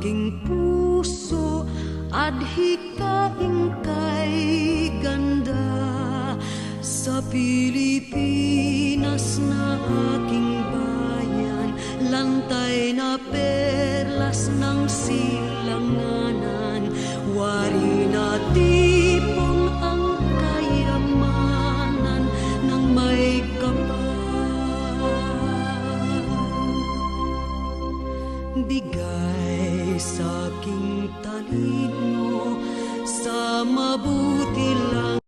aking puso at hikaing kay ganda. Sa Pilipinas na aking bayan lantay na perlas ng silanganan. Wari na tipong ang kayamanan ng may kapal. Bigay sa aking talino sa mabuti lang